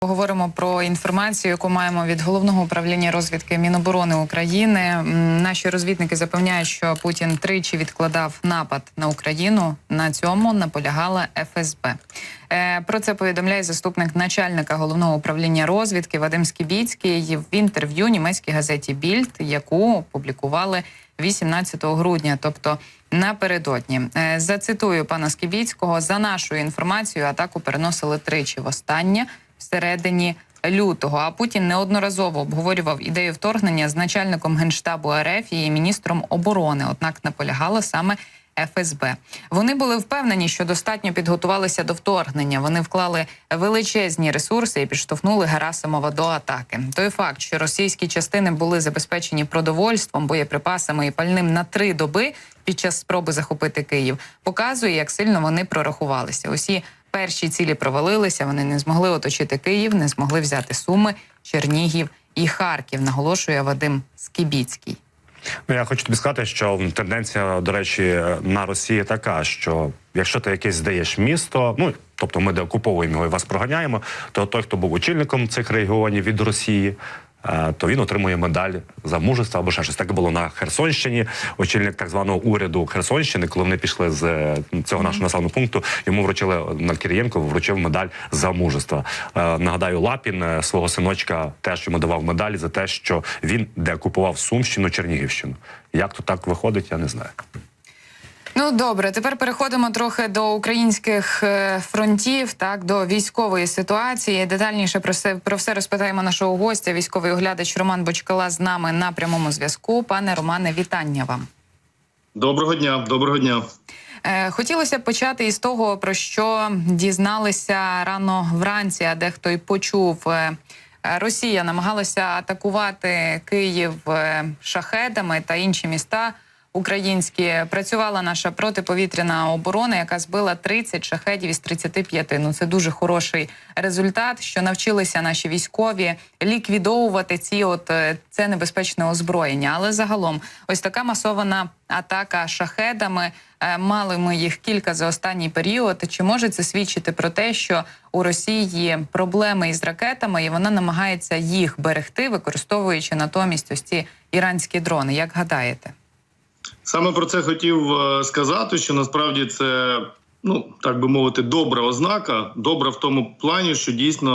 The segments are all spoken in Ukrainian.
Поговоримо про інформацію, яку маємо від головного управління розвідки Міноборони України. Наші розвідники запевняють, що Путін тричі відкладав напад на Україну. На цьому наполягала ФСБ. Е, Про це повідомляє заступник начальника головного управління розвідки Вадим Скібіцький в інтерв'ю німецькій газеті Більд, яку опублікували 18 грудня, тобто напередодні. Е, Зацитую пана Скібіцького за нашою інформацією, атаку переносили тричі востаннє всередині лютого. А Путін неодноразово обговорював ідею вторгнення з начальником генштабу РФ і міністром оборони. Однак наполягала саме ФСБ. Вони були впевнені, що достатньо підготувалися до вторгнення. Вони вклали величезні ресурси і підштовхнули Герасимова до атаки. Той факт, що російські частини були забезпечені продовольством, боєприпасами і пальним на три доби під час спроби захопити Київ, показує, як сильно вони прорахувалися. Усі перші цілі провалилися. Вони не змогли оточити Київ, не змогли взяти Суми, Чернігів і Харків. Наголошує Вадим Скібіцький. Ну, я хочу тобі сказати, що тенденція, до речі, на Росії така, що якщо ти якесь здаєш місто, ну тобто ми деокуповуємо його і вас проганяємо, то той, хто був очільником цих регіонів від Росії. То він отримує медаль за мужество або ще щось. Так було на Херсонщині. Очільник так званого уряду Херсонщини, коли вони пішли з е, цього нашого населеного пункту, йому вручили на Кирієнко вручив медаль за мужество. Е, Нагадаю, Лапін е, свого синочка теж йому давав медаль за те, що він деокупував Сумщину, Чернігівщину. Як то так виходить, я не знаю. Ну добре, тепер переходимо трохи до українських е, фронтів, так до військової ситуації. Детальніше про все про все розпитаємо нашого гостя, військовий оглядач Роман Бочкала з нами на прямому зв'язку. Пане Романе, вітання вам. Доброго дня, доброго дня. Е, Хотілося б почати із того, про що дізналися рано вранці, а дехто й почув. Е, Росія намагалася атакувати Київ шахедами та інші міста українські. Працювала наша протиповітряна оборона, яка збила 30 шахедів із 35. Ну це дуже хороший результат, що навчилися наші військові ліквідовувати ці от е, це небезпечне озброєння. Але загалом, ось така масована атака шахедами. Е, Мали ми їх кілька за останній період. Чи може це свідчити про те, що у Росії проблеми із ракетами, і вона намагається їх берегти, використовуючи натомість ось ці іранські дрони? Як гадаєте? Саме про це хотів е, сказати, що насправді це. Ну так би мовити, добра ознака. Добра в тому плані, що дійсно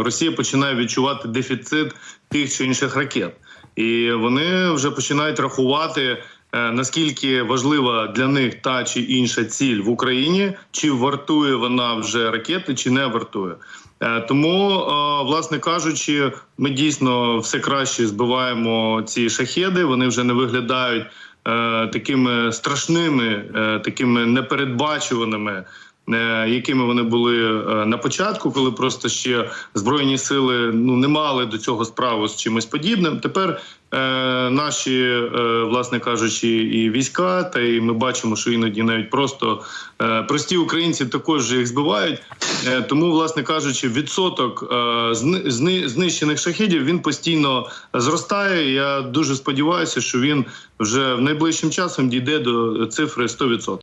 е, Росія починає відчувати дефіцит тих чи інших ракет, і вони вже починають рахувати е, наскільки важлива для них та чи інша ціль в Україні, чи вартує вона вже ракети, чи не вартує. Тому, власне кажучи, ми дійсно все краще збиваємо ці шахеди. Вони вже не виглядають такими страшними, е, такими непередбачуваними. е, Якими вони були е, на початку, коли просто ще збройні сили ну не мали до цього справу з чимось подібним. Тепер е, наші, е, власне кажучи, і війська, та й ми бачимо, що іноді навіть просто е, прості українці також їх збивають. Е, тому, власне кажучи, відсоток е, зни- зни- знищених шахідів він постійно зростає. Я дуже сподіваюся, що він вже в найближчим часом дійде до цифри 100%.